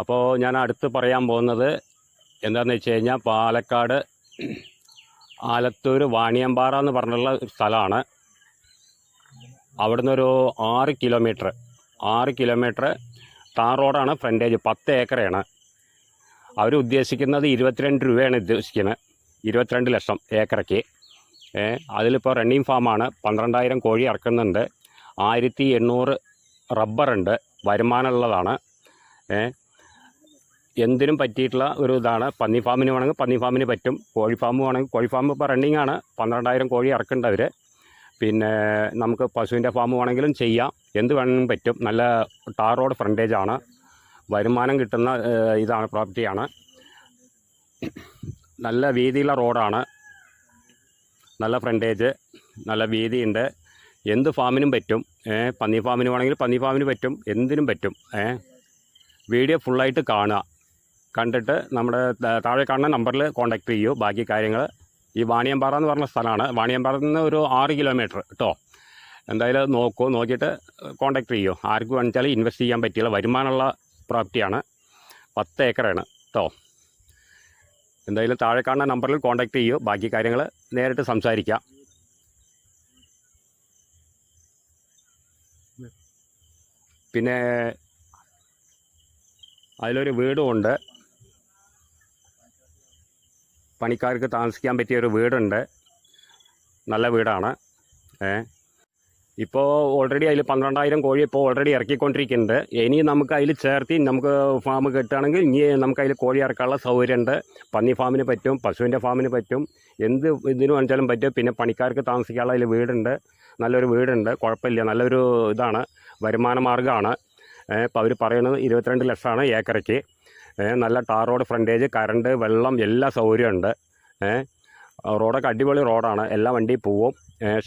അപ്പോൾ ഞാൻ അടുത്ത് പറയാൻ പോകുന്നത് എന്താണെന്ന് വെച്ച് കഴിഞ്ഞാൽ പാലക്കാട് ആലത്തൂർ വാണിയമ്പാറ എന്ന് പറഞ്ഞുള്ള സ്ഥലമാണ്. അവിടുന്ന് ഒരു ആറ് കിലോമീറ്റർ ആറ് കിലോമീറ്റർ താർ റോഡാണ് ഫ്രണ്ടേജ് പത്ത് ഏക്കറാണ്. അവർ ഉദ്ദേശിക്കുന്നത് ഇരുപത്തിരണ്ട് രൂപയാണ് ഉദ്ദേശിക്കുന്നത് ഇരുപത്തിരണ്ട് ലക്ഷം ഏക്കറയ്ക്ക്. അതിലിപ്പോൾ റണ്ണിങ് ഫാമാണ് പന്ത്രണ്ടായിരം കോഴി ഇറക്കുന്നുണ്ട് ആയിരത്തി എണ്ണൂറ് റബ്ബറുണ്ട് വരുമാനമുള്ളതാണ്. എന്തിനും പറ്റിയിട്ടുള്ള ഒരു ഇതാണ്. പന്നി ഫാമിന് വേണമെങ്കിൽ പന്നി ഫാമിന് പറ്റും. കോഴി ഫാം വേണമെങ്കിൽ കോഴി ഫാം ഇപ്പോൾ റണ്ണിങ് ആണ്. പന്ത്രണ്ടായിരം കോഴി ഇറക്കുന്നുണ്ട് അവർ പിന്നെ നമുക്ക് പശുവിന്റെ ഫാം വേണമെങ്കിലും ചെയ്യാം. എന്ത് വേണമെങ്കിലും പറ്റും. നല്ല ടാർ റോഡ് ഫ്രണ്ടേജ് ആണ്. വരുമാനം കിട്ടുന്ന ഇതാണ് പ്രോപ്പർട്ടിയാണ് നല്ല വീതിയുള്ള റോഡാണ്. നല്ല ഫ്രണ്ടേജ് നല്ല വീതിയുണ്ട്. എന്ത് ഫാമിനും പറ്റും. പന്നി ഫാമിന് വേണമെങ്കിൽ പന്നി ഫാമിന് പറ്റും. എന്തിനും പറ്റും. വീഡിയോ ഫുള്ളായിട്ട് കാണുക. കണ്ടിട്ട് നമ്മുടെ താഴെ കാണുന്ന നമ്പറിൽ കോൺടാക്ട് ചെയ്യൂ. ബാക്കി കാര്യങ്ങൾ ഈ വാണിയമ്പാറ എന്ന് പറഞ്ഞ സ്ഥലമാണ്. വാണിയമ്പാറയിൽ നിന്ന് ഒരു ആറ് കിലോമീറ്റർ കേട്ടോ എന്തായാലും നോക്കൂ. നോക്കിയിട്ട് കോൺടാക്ട് ചെയ്യൂ. ആർക്ക് വേണിച്ചാൽ ഇൻവെസ്റ്റ് ചെയ്യാൻ പറ്റിയുള്ള വരുമാനമുള്ള പ്രോപ്പർട്ടിയാണ് പത്ത് ഏക്കറാണ് കേട്ടോ എന്തായാലും താഴെ കാണുന്ന നമ്പറിൽ കോൺടാക്ട് ചെയ്യൂ. ബാക്കി കാര്യങ്ങൾ നേരിട്ട് സംസാരിക്കാം. പിന്നെ അതിലൊരു വീടുമുണ്ട് പണിക്കാർക്ക് താമസിക്കാൻ പറ്റിയ ഒരു വീടുണ്ട്. നല്ല വീടാണ്. ഏ. ഇപ്പോൾ ഓൾറെഡി അതിൽ പന്ത്രണ്ടായിരം കോഴി ഇപ്പോൾ ഓൾറെഡി ഇറക്കിക്കൊണ്ടിരിക്കുന്നുണ്ട്. ഇനി നമുക്ക് അതിൽ ചേർത്തി നമുക്ക് ഫാം കെട്ടുകയാണെങ്കിൽ ഇനി നമുക്ക് അതിൽ കോഴി ഇറക്കാനുള്ള സൗകര്യമുണ്ട്. പന്നി ഫാമിന് പറ്റും പശുവിന്റെ ഫാമിന് പറ്റും. എന്ത് ഇതിനു വേണിച്ചാലും പറ്റും. പിന്നെ പണിക്കാർക്ക് താമസിക്കാനുള്ള അതിൽ വീടുണ്ട്. നല്ലൊരു വീടുണ്ട്. കുഴപ്പമില്ല. നല്ലൊരു ഇതാണ്. വരുമാന മാർഗമാണ്. ഇപ്പോൾ അവർ പറയുന്നത് ഇരുപത്തിരണ്ട് ലക്ഷമാണ് ഏക്കറയ്ക്ക്. നല്ല ടാർ റോഡ് ഫ്രണ്ടേജ് കറണ്ട് വെള്ളം എല്ലാ സൗകര്യമുണ്ട്. റോഡൊക്കെ അടിപൊളി റോഡാണ്. എല്ലാ വണ്ടി പോവും.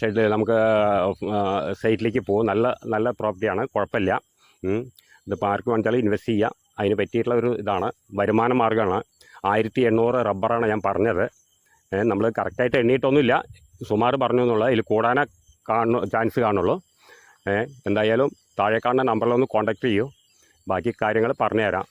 ഷെഡിൽ നമുക്ക് സൈറ്റിലേക്ക് പോവും. നല്ല നല്ല പ്രോപ്പർട്ടിയാണ് കുഴപ്പമില്ല. ഇത് ആർക്ക് വേണമെച്ചാലും ഇൻവെസ്റ്റ് ചെയ്യാം. അതിന് പറ്റിയിട്ടുള്ള ഒരു ഇതാണ്. വരുമാന മാർഗമാണ്. ആയിരത്തി എണ്ണൂറ് റബ്ബറാണ് ഞാൻ പറഞ്ഞത്. നമ്മൾ കറക്റ്റായിട്ട് എണ്ണിയിട്ടൊന്നുമില്ല. സുമാർ പറഞ്ഞു എന്നുള്ളത്. ഇതിൽ കൂടാനേ കാണു ചാൻസ് കാണുള്ളൂ. എന്തായാലും താഴെ കാണുന്ന നമ്പറിലൊന്ന് കോൺടാക്ട് ചെയ്യൂ. ബാക്കി കാര്യങ്ങൾ പറഞ്ഞുതരാം.